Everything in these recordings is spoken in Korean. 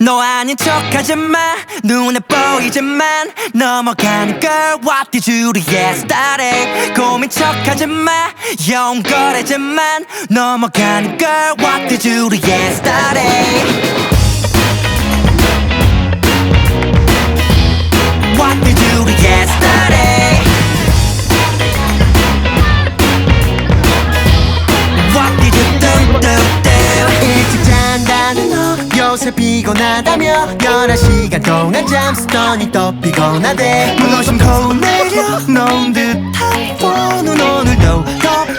너 아닌 척하지 마 눈에 보이지만 넘어가는 걸 What did you do yesterday 고민 척하지 마 영거래지만 넘어가는 걸 What did you do yesterday 너 요새 피곤하다며 여러 시간 동안 잠쓰더니 또 피곤하대 무너진 거울 내려 놓은 듯한 폰은 오늘도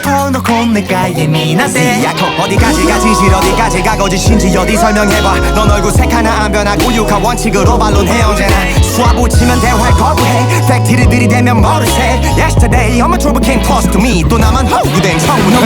덮어놓고 내가 예민한데 야코 어디까지 가? 진실 어디까지 가? 거짓인지 어디 설명해봐. 넌 얼굴 색 하나 안 변하고 육하 원칙으로 반론해 언제나. 수화 붙이면 대화를 거부해. 팩트를 들이대면 머리새 Yesterday I'm a trouble came close to me. 또 나만 허구된 청문회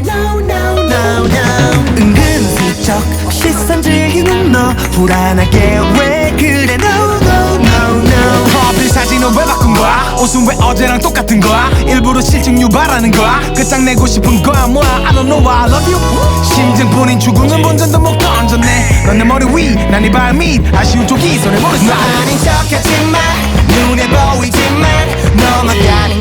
문제야. No no no no. 은근슬쩍 시선 즐기는 너 불안하게 왜 그래? No no no no. 프로필 사진은 왜 바꾼 거야? 옷은 왜 어제랑 똑같은 거야? 일부러 실증 유발하는 거야? 끝장내고 싶은 거야? 뭐야? I don't know why I love you. 심증뿐인 죽음은 본전도 못 던졌네. 넌 내 머리 위난 네 발밑. 아쉬운 쪽이 손에 모르 너 아닌 척하지만 눈에 보이지만 넘어가는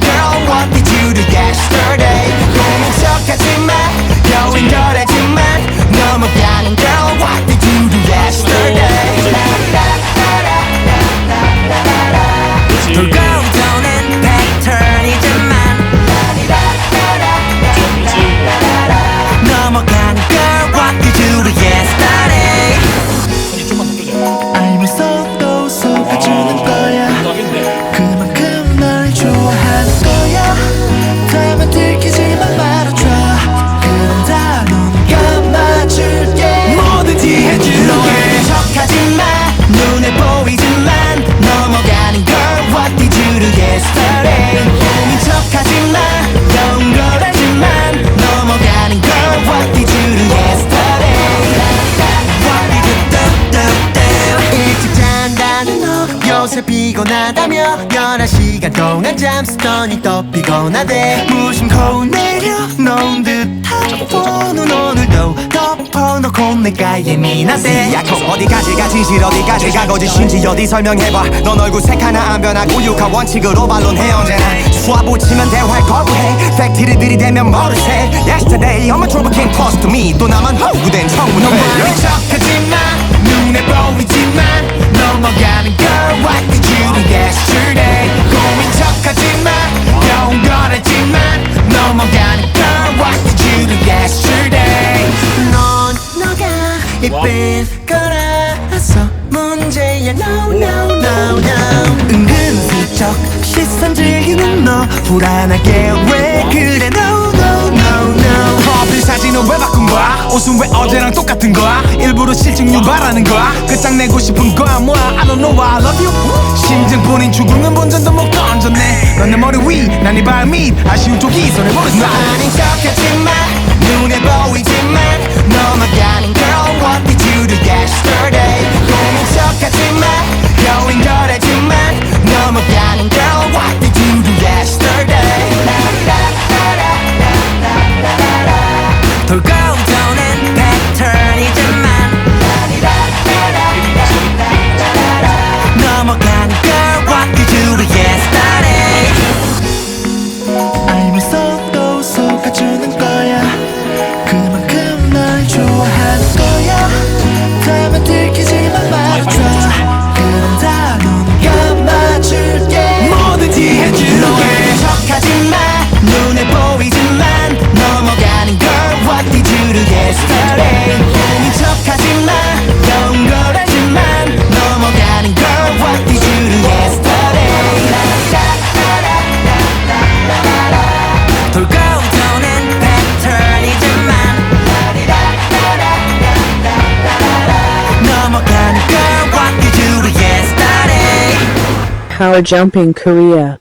너 요새 피곤하다며 여러 시간 동안 잠쓰더니 또 피곤하대. 무심 거울 내려? 놓은 듯한 폰은 오늘도 덮어놓고 내가 예민한데 야코 어디까지 가? 진실 어디까지 가? 거짓인지 어디 설명해봐. 넌 얼굴 색 하나 안 변하고 육하 원칙으로 반론해 언제나. 수화 붙이면 대화를 거부해. 팩트를 들이대면 머리새 Yesterday I'm a trouble came close to me. 또 나만 허구된 청문회. 너만의 척하지만 눈에 보이지만 이쁜 거라서 문제야. No no no no. 은근슬쩍 시선 즐기는 너. 불안하게 왜 그래? No no no no. 프로필 사진은 왜 바꾼 거야? 옷은 왜 어제랑 똑같은 거야? 일부러 실증 유발하는 거야? 끝장내고 싶은 거야? 뭐야? I don't know why I love you. 심증뿐인 죽음은 본전도 못 던졌네. 넌 내 머리 위 난 네 발밑. 아쉬운 쪽이 모르 너 아닌 척 하지만 Power Jumping, Korea.